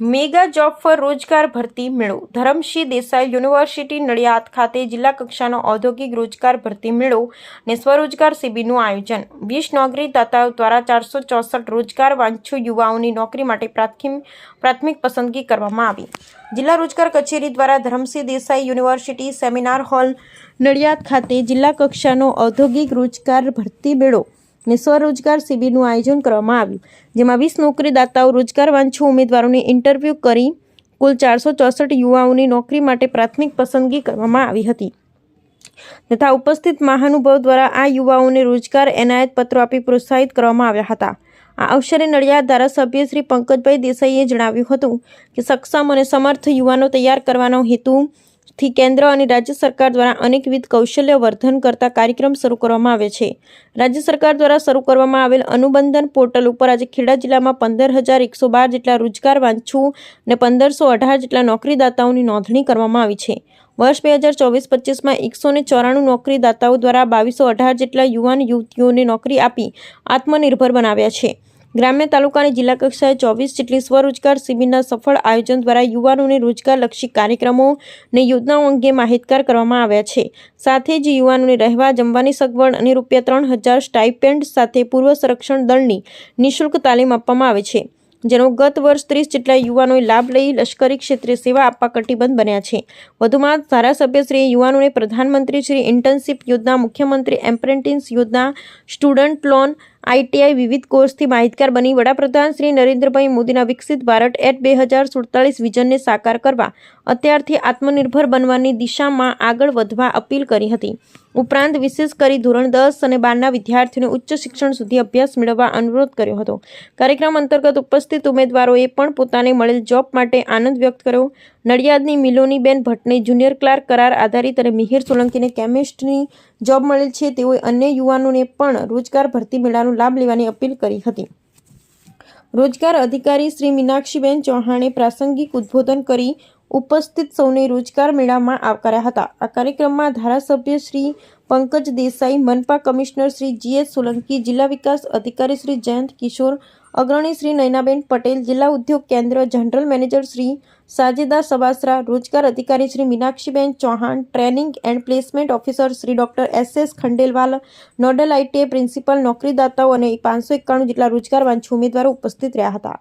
Mega job four રોજગાર ભરતી મેળો. ધરમસિંહ દેસાઈ યુનિવર્સિટી નડિયાદ ખાતે જિલ્લા કક્ષાનો ઔદ્યોગિક રોજગાર ભરતી મેળો અને સ્વરોજગાર શિબિરનું આયોજન. વીસ નોકરીદાતાઓ દ્વારા ચારસો ચોસઠ રોજગાર વાંચ્છુ યુવાઓની નોકરી માટે પ્રાથમિક પ્રાથમિક પસંદગી કરવામાં આવી. જિલ્લા રોજગાર કચેરી દ્વારા Dharamsinh Desai university seminar hall Nadiad ખાતે જિલ્લા કક્ષાનો ઔદ્યોગિક રોજગાર ભરતી મેળો ને સ્વરોજગાર શિબિરનું આયોજન કરવામાં આવ્યું, જેમાં વીસ નોકરીદાતાઓ રોજગાર વાંછુ ઉમેદવારોને ઇન્ટરવ્યૂ કરી કુલ ચારસો ચોસઠ યુવાઓની નોકરી માટે પ્રાથમિક પસંદગી કરવામાં આવી હતી. તથા ઉપસ્થિત મહાનુભાવ દ્વારા આ યુવાઓને રોજગાર એનાયત પત્રો આપી પ્રોત્સાહિત કરવામાં આવ્યા હતા. આ અવસરે નડિયાદ ધારાસભ્ય શ્રી પંકજભાઈ દેસાઈએ જણાવ્યું હતું કે સક્ષમ અને સમર્થ યુવાનો તૈયાર કરવાનો હેતુ થી કેન્દ્ર અને રાજ્ય સરકાર દ્વારા અનેકવિધ કૌશલ્ય વર્ધન કરતા કાર્યક્રમ શરૂ કરવામાં આવે છે. રાજ્ય સરકાર દ્વારા શરૂ કરવામાં આવેલ અનુબંધન પોર્ટલ ઉપર આજે ખેડા જિલ્લામાં પંદર હજાર એકસો બાર જેટલા રોજગાર વાંચુ અને પંદરસો અઢાર જેટલા નોકરીદાતાઓની નોંધણી કરવામાં આવી છે. વર્ષ બે હજાર ચોવીસ પચીસમાં એકસો ને ચોરાણું નોકરીદાતાઓ દ્વારા બાવીસો અઢાર જેટલા યુવાન યુવતીઓને નોકરી આપી આત્મનિર્ભર બનાવ્યા છે. ગ્રામ્ય તાલુકાની જિલ્લા કક્ષાએ ચોવીસ જેટલી સ્વરોજગાર શિબિરના સફળ આયોજન દ્વારા યુવાનોને રોજગારલક્ષી કાર્યક્રમો અને યોજનાઓ અંગે માહિતગાર કરવામાં આવ્યા છે. સાથે જ યુવાનોને રહેવા, જમવાની સગવડ અને રૂપિયા ત્રણ હજાર સ્ટાઇપેન્ડ સાથે પૂર્વ સંરક્ષણ દળની નિઃશુલ્ક તાલીમ આપવામાં આવે છે, જેનો ગત વર્ષ ત્રીસ જેટલા યુવાનોએ લાભ લઈ લશ્કરી ક્ષેત્રે સેવા આપવા કટિબદ્ધ બન્યા છે. વધુમાં ધારાસભ્યશ્રીએ યુવાનોને પ્રધાનમંત્રી શ્રી ઇન્ટર્નશીપ યોજના, મુખ્યમંત્રી એમ્પ્રેન્ટિસ યોજના, સ્ટુડન્ટ લોન આઈટીઆઈ વિવિધ કોર્સથી માહિતગાર બની વડાપ્રધાન શ્રી નરેન્દ્રભાઈ મોદીના વિકસિત ભારત એટ બે હજાર સુડતાલીસ વિઝનને સાકાર કરવા અત્યારથી આત્મનિર્ભર બનવાની દિશામાં આગળ વધવા અપીલ કરી હતી. ઉપરાંત વિશેષ કરી ધોરણ દસ અને બારના વિદ્યાર્થીઓને ઉચ્ચ શિક્ષણ સુધી અભ્યાસ મેળવવા અનુરોધ કર્યો હતો. કાર્યક્રમ અંતર્ગત ઉપસ્થિત ઉમેદવારોએ પણ પોતાને મળેલ જોબ માટે આનંદ વ્યક્ત કર્યો. નડિયાદની મિલોનીબેન ભટ્ટને જુનિયર ક્લાર્ક કરાર આધારિત અને મિહિર સોલંકીને કેમિસ્ટની જોબ મળેલ છે. તેઓએ અન્ય યુવાનોને પણ રોજગાર ભરતી મેળાનો લાભ લેવાની અપીલ કરી હતી. રોજગાર અધિકારી શ્રી મીનાક્ષીબેન ચૌહાણે પ્રાસંગિક ઉદ્બોધન કરી ઉપસ્થિત સૌને રોજગાર મેળામાં આવકાર્યા હતા. આ કાર્યક્રમમાં ધારાસભ્ય શ્રી પંકજ દેસાઈ, મનપા કમિશનર શ્રી જીએસ સોલંકી, જિલ્લા વિકાસ અધિકારી શ્રી જયંત કિશોર અગ્રણી શ્રી નયનાબેન પટેલ, જિલ્લા ઉદ્યોગ કેન્દ્ર જનરલ મેનેજર શ્રી સાજેદા સબાસરા રોજગાર અધિકારી Shri Meenakshiben Chauhan, training and placement officer Shri doctor S S Khandelwal, nodal ITI principal, નોકરીદાતાઓ અને પાંચસો એકાણું જેટલા રોજગાર વાંચ્છુ ઉમેદવારો ઉપસ્થિત રહ્યા હતા.